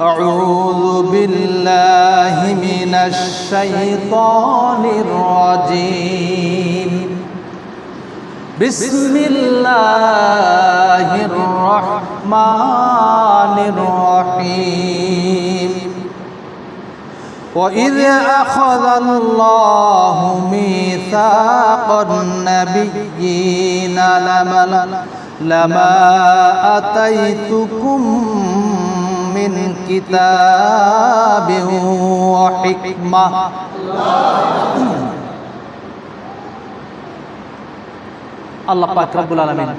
أعوذ بالله من الشيطان الرجيم. بسم الله الرحمن الرحيم. وإذ أخذ الله ميثاق النبيين لما, لما أتيتكم من كتاب وحكمة আল্লাহ পাক রব্বুল আলামিন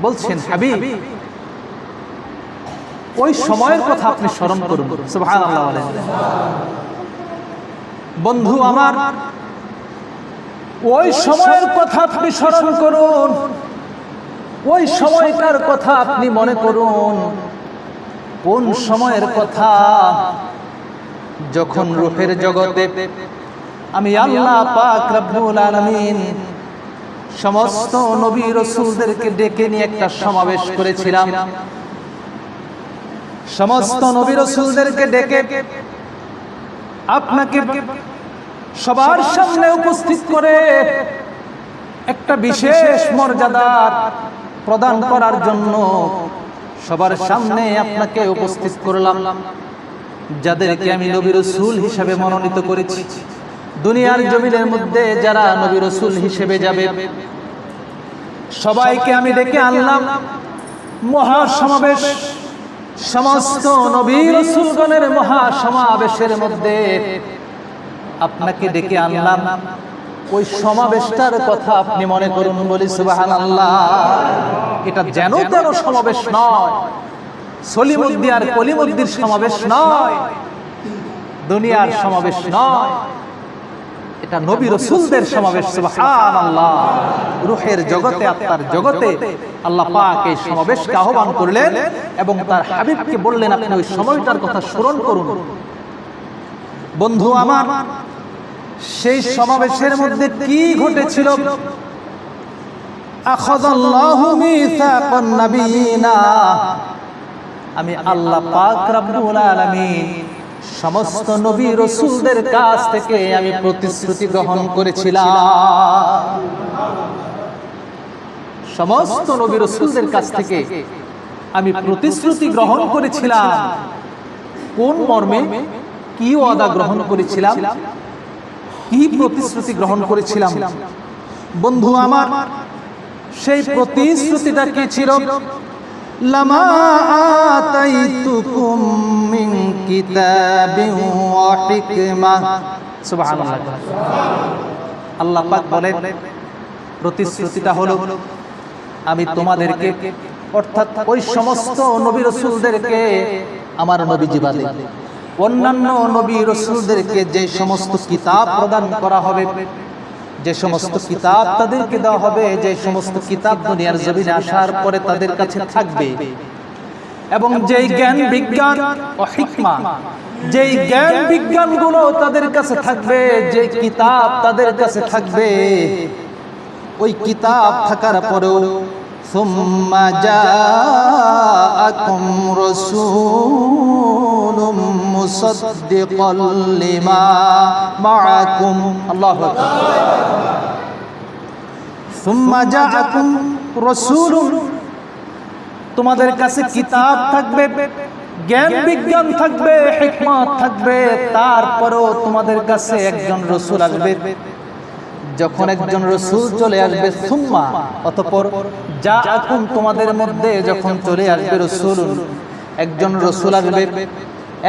বলছেন হাবিব ওই সময়ের কথা আপনি স্মরণ করুন সুবহানাল্লাহ বলেন বন্ধু আমার ওই সময়ের কথা আপনি স্মরণ করুন ওই সময়টার কথা আপনি মনে করুন কোন সময়ের কথা? যখন রূপের জগতে আমি আল্লাহ পাক রব্বুল আলামিন সমস্ত নবী রসুলদেরকে ডেকে নিয়ে একটা সমাবেশ করেছিলাম। সমস্ত নবী রসুলদেরকে ডেকে আপনাকে সবার সামনে উপস্থিত করে একটা বিশেষ মর্যাদার প্রদান করার জন্য সবার সামনে আপনাকে উপস্থিত করলাম, যাদেরকে আমি নবী রসুল হিসাবে মনোনীত করেছি। দুনিয়ার জমিনের মধ্যে যারা নবী রসুল হিসেবে যাবে, সবাইকে আমি ডেকে আনলাম। মহাসমাবেশ, সমস্ত নবী রসুলগণের মহাসমাবেশের মধ্যে আপনাকে ডেকে আনলাম। ওই সমাবেশটার কথা আপনি মনে করুন বলি সুবাহান আল্লাহ এটা যেন তেন সমাবেশ নয়। সলিমুদ্দি আর কলিমুদ্দির সমাবেশ নয়। দুনিয়ার সমাবেশ নয়। এটা নবী রসুলদের সমাবেশ সুবহান আল্লাহ রুহের জগতে, আত্মার জগতে আল্লাহ পাক এই সমাবেশকে আহ্বান করলেন এবং তার হাবিবকে বললেন, আপনি ওই সময়টার কথা স্মরণ করুন। বন্ধু আমার সেই সমাবেশের মধ্যে কি ঘটেছিল? আমি আল্লাহ পাক রব্বুল আলামিন সমস্ত নবী রসুলদের কাছ থেকে আমি প্রতিশ্রুতি গ্রহণ করেছিলাম। সমস্ত নবী রসুলদের কাছ থেকে আমি প্রতিশ্রুতি গ্রহণ করেছিলাম। কোন মর্মে কি ওয়াদা গ্রহণ করেছিলাম? কি প্রতিশ্রুতি গ্রহণ করেছিলাম? বন্ধু আমার, সেই প্রতিশ্রুতিটা কি ছিল? লামা আতাইতুকুম মিন কিতাবিন ওয়া হিকমাহ সুবহানাল্লাহ। আল্লাহ পাক বলেন, প্রতিশ্রুতিটা হলো, আমি তোমাদেরকে, অর্থাৎ ওই সমস্ত নবী রসুলদেরকে, আমার নবী জীবাদে অন্যান্য নবী রসুলদেরকে যে সমস্ত কিতাব প্রদান করা হবে যে সমস্ত কিতাব তাদেরকে দেওয়া হবে যে সমস্ত কিতাব দুনিয়ার জমিনে আসার পরে তাদের কাছে থাকবে এবং যেই জ্ঞান বিজ্ঞান ও হিকমা যেই জ্ঞান বিজ্ঞানগুলো তাদের কাছে থাকবে যে কিতাব তাদের কাছে থাকবে ওই কিতাব থাকার পরেও ثم جاءكم رسول তোমাদের কাছে কিতাব থাকবে, জ্ঞান বিজ্ঞান থাকবে থাকবে, তারপরেও তোমাদের কাছে একজন রসুল আসবে। যখন একজন রসুল চলে আসবে, সুম্মা, অতপর যা এখন তোমাদের মধ্যে যখন চলে আসবে রসুল একজন রসুল আসবে।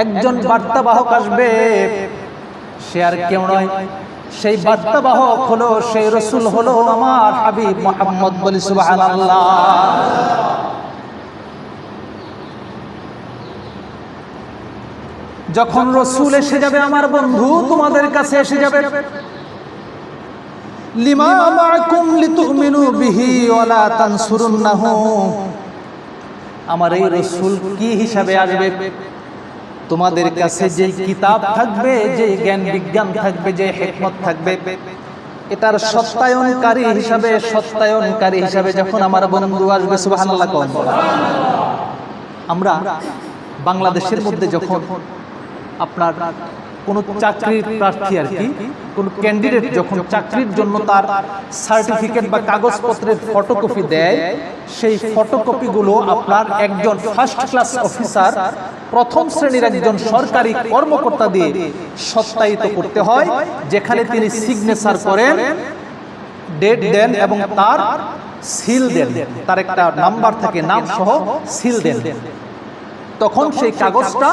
একজন বার্তাবাহক আসবে, সে আর কেউ নয়। সেই বার্তাবাহক হলো, সেই রসুল হলো আমার হাবিব মোহাম্মদ বলি সুবহানাল্লাহ। যখন রসুল এসে যাবে আমার বন্ধু, তোমাদের কাছে এসে যাবে। লিমা আমার এই রসুল কি হিসাবে আসবে? তোমাদের কাছে যে কিতাব থাকবে যে জ্ঞান বিজ্ঞান থাকবে যে হেকমত থাকবে এটার সত্যায়নকারী হিসাবে সত্যায়নকারী হিসাবে যখন আমার বন্ধু আসবে সুবাহ আমরা বাংলাদেশের মধ্যে যখন আপনার কোনো চাকরির প্রার্থী আর কি, কোন ক্যান্ডিডেট যখন চাকরির জন্য তার সার্টিফিকেট বা কাগজপত্রের ফটোকপি দেয়, সেই ফটোকপিগুলো আপনার একজন ফার্স্ট ক্লাস অফিসার প্রথম শ্রেণির একজন সরকারি কর্মকর্তা দিয়ে সত্যায়িত করতে হয়, যেখানে তিনি সিগনেচার করেন ডেট দেন এবং তার সিল দেন। তার একটা নাম্বার থাকে নাম সহ সিল দেন। তখন সেই কাগজটা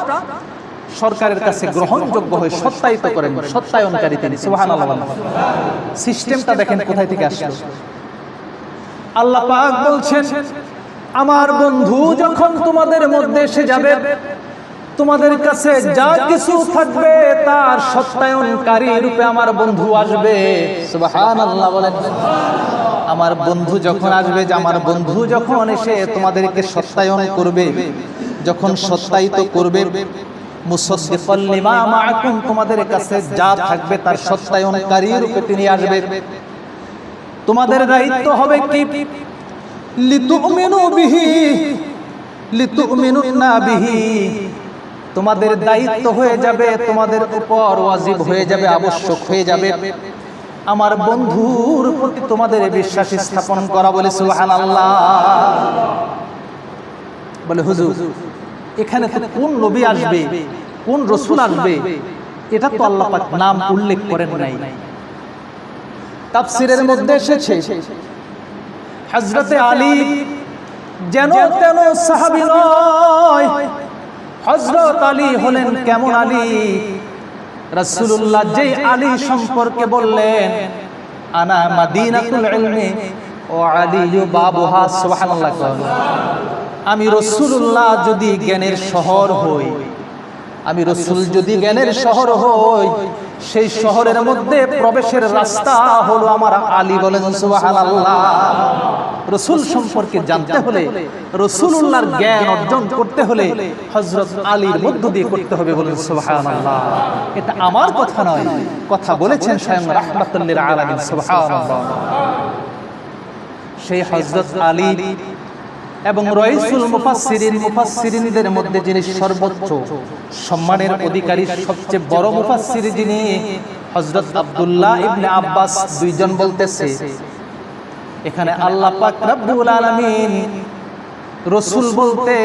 সরকারের কাছে গ্রহণযোগ্য হয়ে সত্যায়িত করেন, সত্যায়নকারী তিনি সুবাহান সিস্টেমটা দেখেন কোথায় থেকে আসলো। আল্লাহ বলছেন, আমার বন্ধু যখন তোমাদের মধ্যে এসে যাবে, তোমাদের কাছে যা কিছু থাকবে তার সত্যায়নকারী রূপে আমার বন্ধু আসবে। সুবাহান আল্লাহ বলেন। আমার বন্ধু যখন আসবে যে আমার বন্ধু যখন এসে তোমাদেরকে সত্যায়ন করবে, যখন সত্যায়িত করবে তোমাদের কাছে যা থাকবে তার সত্যায়নকারী রূপে তিনি আসবে। তোমাদের দায়িত্ব হবে কি? তোমাদের দায়িত্ব হয়ে যাবে, তোমাদের উপর ওয়াজিব হয়ে যাবে, আবশ্যক হয়ে যাবে। আমার বন্ধুর প্রতি তোমাদের বিশ্বাস স্থাপন করা বলে সুবহানাল্লাহ। বলে হুজুর এখানে কোন নবী আসবে? কোন রসুল আসবে? এটা তো আল্লাহ নাম উল্লেখ করেন নাই। তাফসিরের মধ্যে এসেছে, হযরতে আলী যেন তেন সাহাবী নয়, হযরত আলী হলেন কেমন আলী? রাসূলুল্লাহ যেই আলী সম্পর্কে বললেন, আনা মাদিনাতুল ইলমি। ও আমি রসুল্লাহ যদি জ্ঞানের শহর হই, আমি রসুল যদি জ্ঞানের শহর হই, সেই শহরের মধ্যে প্রবেশের রাস্তা হলো আমার আলী বলেন রসুল সম্পর্কে জানতে হলে রসুল্লাহর জ্ঞান অর্জন করতে হলে হজরত আলীর মধ্য দিয়ে করতে হবে বলেন, সুবহানাল্লাহ। এটা আমার কথা নয়, কথা বলেছেন স্বয়ং রাহমাতুল্লিল আলামিন, সুবহানাল্লাহ। সেই হজরত আলী এবং রইসুল মুফাসসিরিন মুফাসসিরিনদের মধ্যে যিনি সর্বোচ্চ সম্মানের অধিকারী সবচেয়ে বড় মুফাসসির যিনি হযরত আব্দুল্লাহ ইবনে আব্বাস দুইজন বলতেছে এখানে আল্লাহ পাক রব্বুল আলামিন রসুল বলতে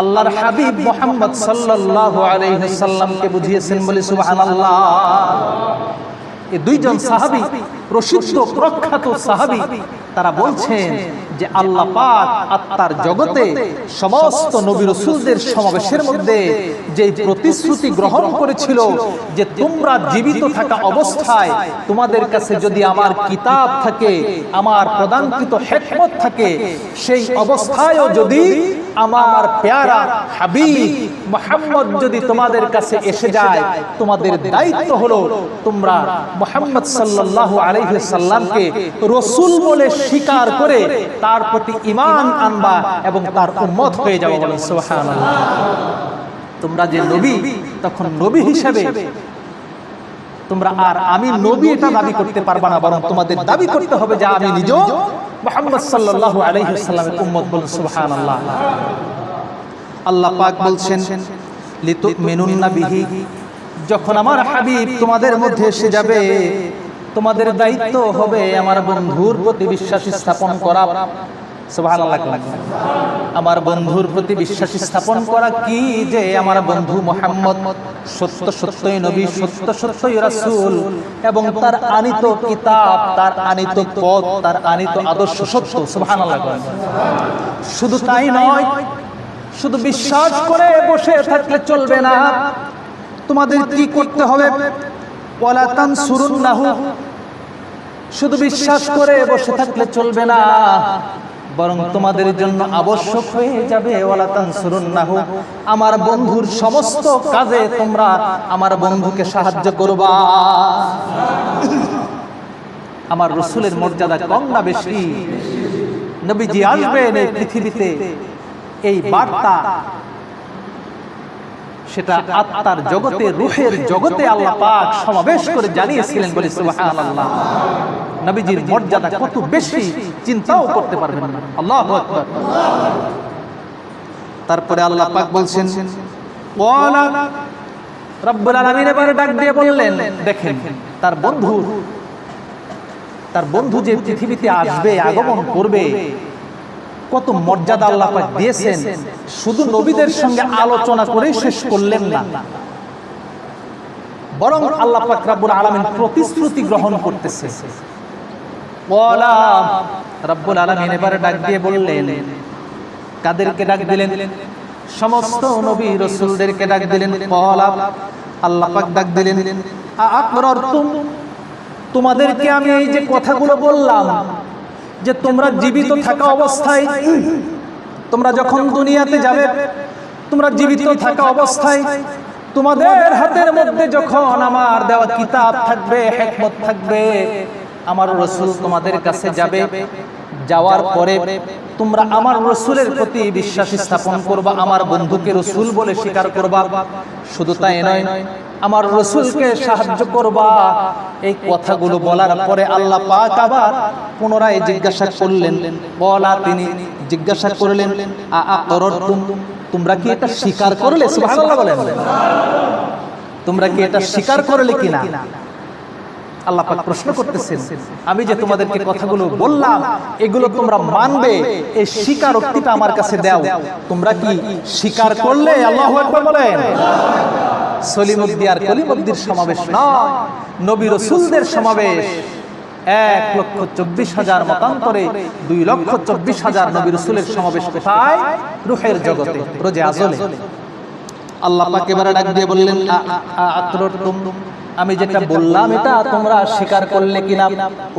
আল্লাহর হাবিব মোহাম্মদ সাল্লাল্লাহু আলাইহি সাল্লামকে বুঝিয়েছেন বলে সুবহানাল্লাহ। এই দুইজন সাহাবী প্রসিদ্ধ প্রখ্যাত সাহাবী। তারা বলছেন যে আল্লাহ পাক আত্মার জগতে সমস্ত নবী রসুলদের সমাবেশের মধ্যে যে প্রতিশ্রুতি গ্রহণ করেছিল যে তোমরা জীবিত থাকা অবস্থায় তোমাদের কাছে যদি আমার কিতাব থাকে আমার প্রদানকৃত হেকমত থাকে সেই অবস্থায়ও যদি আমার পেয়ারা হাবিব মোহাম্মদ যদি তোমাদের কাছে এসে যায় তোমাদের দায়িত্ব হলো তোমরা মোহাম্মদ সাল্লাল্লাহু আলাইহি সাল্লামকে রসুল বলে স্বীকার করে তার প্রতি ইমান আনবা এবং তার উম্মত হয়ে যাবে বলে সুবহানাল্লাহ। তোমরা যে নবী তখন নবী হিসেবে তোমরা আর আমি নবী এটা দাবি করতে পারবা না বরং তোমাদের দাবি করতে হবে যে আমি নিজ মোহাম্মদ সাল্লাল্লাহু আলাইহি সাল্লামের উম্মত বলুন সুবহানাল্লাহ। আল্লাহ আল্লাহ পাক বলছেন লিতুমিনুন্না বিহি যখন আমার হাবিব তোমাদের মধ্যে এসে যাবে তোমাদের দায়িত্ব হবে আমার বন্ধুর প্রতি বিশ্বাস স্থাপন করা। আমার বন্ধুর প্রতি বিশ্বাস স্থাপন করা কি যে আমার বন্ধু মোহাম্মদ সত্য সত্যই নবী, সত্য সত্যই রাসুল এবং তার আনিত কিতাব, তার আনিত পথ, তার আনিত আদর্শ সত্য। সুবহানাল্লাহ শুধু তাই নয়, শুধু বিশ্বাস করে বসে থাকলে চলবে না। তোমাদের কি করতে হবে? ওয়ালাতান সুরুন্নাহু শুধু বিশ্বাস করে বসে থাকলে চলবে না। বরং তোমাদের জন্য আবশ্যক হয়ে যাবে। আমার বন্ধুর সমস্ত কাজে তোমরা আমার বন্ধুকে সাহায্য করবা। আমার রসুলের মর্যাদা কম না বেশি? নবীজি আসবেন এই পৃথিবীতে। এই বার্তা সেটা আত্মার জগতে রুহের জগতে আল্লাহ পাক সমাবেশ করে জানিয়েছিলেন বলে সুবহানাল্লাহ। নবীজির মর্যাদা কত বেশি চিন্তাও করতে পারবেন না। আল্লাহু তারপরে আল্লাহ পাক বলছেন রব্বুল আলামিন এবারে ডাক দিয়ে বললেন দেখেন তার বন্ধু তার বন্ধু যে পৃথিবীতে আসবে আগমন করবে কত মর্যাদা আল্লাহ পাক দিয়েছেন শুধু নবীদের সঙ্গে আলোচনা করেই শেষ করলেন না। বরং আল্লাহ পাক রাব্বুল আলামিন প্রতিশ্রুতি গ্রহণ করতেছে। ওয়ালা রাব্বুল আলামিন এবারে ডাক দিয়ে বললেন, কাদেরকে ডাক দিলেন? সমস্ত নবী রসুলদেরকে ডাক দিলেন ওয়ালা আল্লাহ পাক ডাক দিলেন, আ আকরারতুম? তোমাদেরকে আমি এই যে কথাগুলো বললাম, যে তোমরা জীবিত থাকা অবস্থায়, তোমরা যখন দুনিয়াতে যাবে, তোমরা জীবিত থাকা অবস্থায়, তোমাদের হাতের মধ্যে যখন আমার দেওয়া কিতাব থাকবে, হেকমত থাকবে আমার রসুল তোমাদের কাছে যাবে। যাওয়ার পরে তোমরা আমার রসুলের প্রতি বিশ্বাস স্থাপন করবা, আমার বন্ধুকে রসুল বলে স্বীকার করবা। শুধু তাই নয়, আমার রসুলকে সাহায্য করবা। এই কথাগুলো বলার পরে আল্লাহ পাক আবার পুনরায় জিজ্ঞাসা করলেন, বলা তিনি জিজ্ঞাসা করলেন তোমরা কি এটা স্বীকার করলে? বলেন। তোমরা কি এটা স্বীকার করলে কিনা? আল্লাহ পাক প্রশ্ন করতেছেন আমি যে তোমাদেরকে কথাগুলো বললাম এগুলো তোমরা মানবে এই স্বীকারোক্তিটা আমার কাছে দাও। তোমরা কি স্বীকার করলে? আল্লাহু আকবার বলেন। সলিমুদ্দি আর কলিমুদ্দির সমাবেশ নয়। নবী রসুলদের সমাবেশ এক লক্ষ চব্বিশ হাজার মতান্তরে দুই লক্ষ চব্বিশ হাজার নবী রসুলের সমাবেশ কোথায়? রুহের জগতে রোজে আজলে। আল্লাহ পাক এবারে ডাক দিয়ে বললেন আ- আ- আত্রতুম আমি যেটা বললাম এটা তোমরা স্বীকার করলে কিনা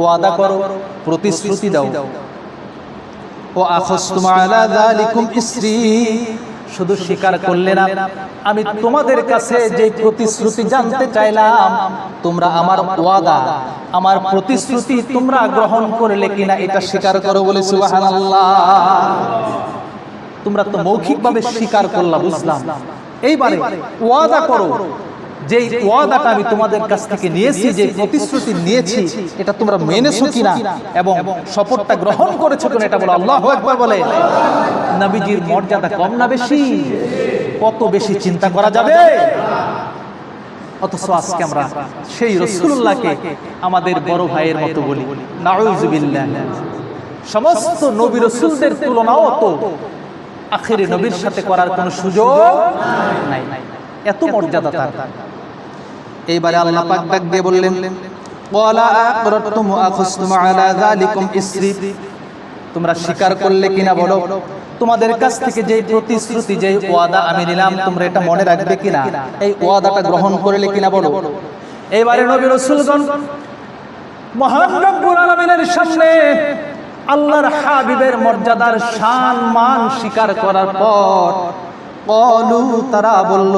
ওয়াদা করো প্রতিশ্রুতি দাও। ও ইসরি। শুধু স্বীকার করলে না আমি তোমাদের কাছে যে প্রতিশ্রুতি জানতে চাইলাম তোমরা আমার ওয়াদা আমার প্রতিশ্রুতি তোমরা গ্রহণ করলে কিনা এটা স্বীকার করো বলে তোমরা তো মৌখিকভাবে স্বীকার করলাম বুঝলাম। এইবারে ওয়াদা করো। যে ওয়াদাটা আমি তোমাদের কাছ থেকে নিয়েছি যে প্রতিশ্রুতি নিয়েছি, এটা তোমরা মেনেছো কিনা এবং শপথটা গ্রহণ করেছ কিনা, এটা বলো, আল্লাহ একবার বলে। নবীজির মর্যাদা কম না বেশি? কত বেশি চিন্তা করা যাবে? অথচ আজকে আমরা সেই রসুল্লাহকে আমাদের বড় ভাইয়ের মতো বলি। নাউজুবিল্লাহ সমস্ত নবী রসুলদের তুলনাও তো আখেরি নবীর সাথে করার কোনো সুযোগ নাই। এত মর্যাদা তার। এইবারে আল্লাহ পাক ডাক দিয়ে বললেন আকরাতুম আলা যালিকুম ইসরি তোমরা স্বীকার করলে কিনা বলো? তোমাদের কাছ থেকে যে প্রতিশ্রুতি যে ওয়াদা আমি নিলাম তোমরা এটা মনে রাখবে কিনা? এই ওয়াদাটা গ্রহণ করলে কিনা বলো? এইবারে নবী রাসূলগণ মহান রব্বুল আলামিনের সামনে আল্লাহর হাবিবের মর্যাদার শান মান স্বীকার করার পর কলু, তারা বলল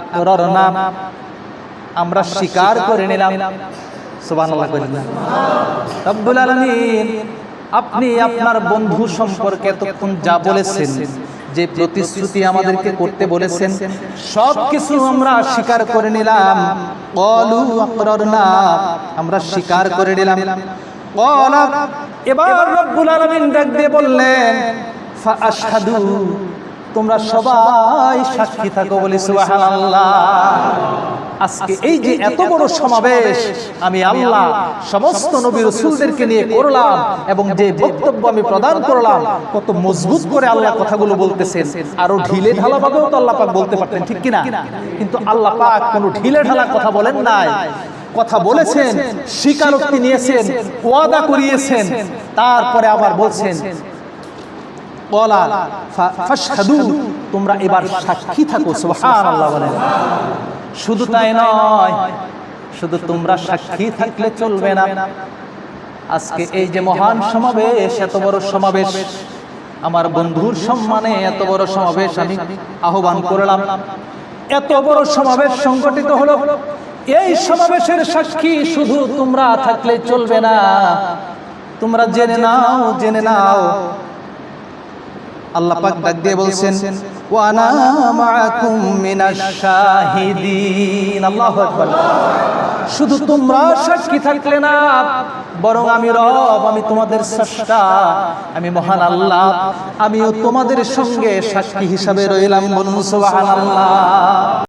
আকরারনা আমরা স্বীকার করে নিলাম। করি না রব্বুল আলামিন, আপনি আপনার বন্ধু সম্পর্কে এতক্ষণ যা বলেছেন, যে প্রতিশ্রুতি আমাদেরকে করতে বলেছেন সব কিছু আমরা স্বীকার করে নিলাম। কলু আকরারনা আমরা স্বীকার করে নিলাম। এবার রব্বুল আলামিন ডাক দিয়ে বললেন তোমরা সবাই সাক্ষী থাকো বলে আজকে এই যে এত বড় সমাবেশ আমি আল্লাহ সমস্ত নবী রসুলদেরকে নিয়ে করলাম এবং যে বক্তব্য আমি প্রদান করলাম কত মজবুত করে আল্লাহ কথাগুলো বলতেছেন। আরও ঢিলে ঢালা ভাবেও তো আল্লাহ পাক বলতে পারতেন ঠিক কিনা? কিন্তু আল্লাহ পাক কোনো ঢিলে ঢালা কথা বলেন নাই। কথা বলেছেন স্বীকারোক্তি নিয়েছেন ওয়াদা করিয়েছেন তারপরে আবার বলছেন বলা ফাশহাদু তোমরা এবার সাক্ষী থাকো সুবহানাল্লাহ বলেন শুধু তাই নয় শুধু তোমরা সাক্ষী থাকলে চলবে না। আজকে এই যে মহান সমাবেশ এত বড় সমাবেশ। আমার বন্ধুর সম্মানে এত বড় সমাবেশ আমি আহ্বান করলাম। এত বড় সমাবেশ সংগঠিত হলো এই সমাবেশের সাক্ষী শুধু তোমরা থাকলে চলবে না। তোমরা জেনে নাও জেনে নাও। আল্লাহ পাক ডাক দিয়ে বলছেন শুধু তোমরা সাক্ষী থাকলে না বরং আমি রব আমি তোমাদের স্রষ্টা আমি মহান আল্লাহ আমিও তোমাদের সঙ্গে সাক্ষী হিসাবে রইলাম বলুন সুবহানাল্লাহ।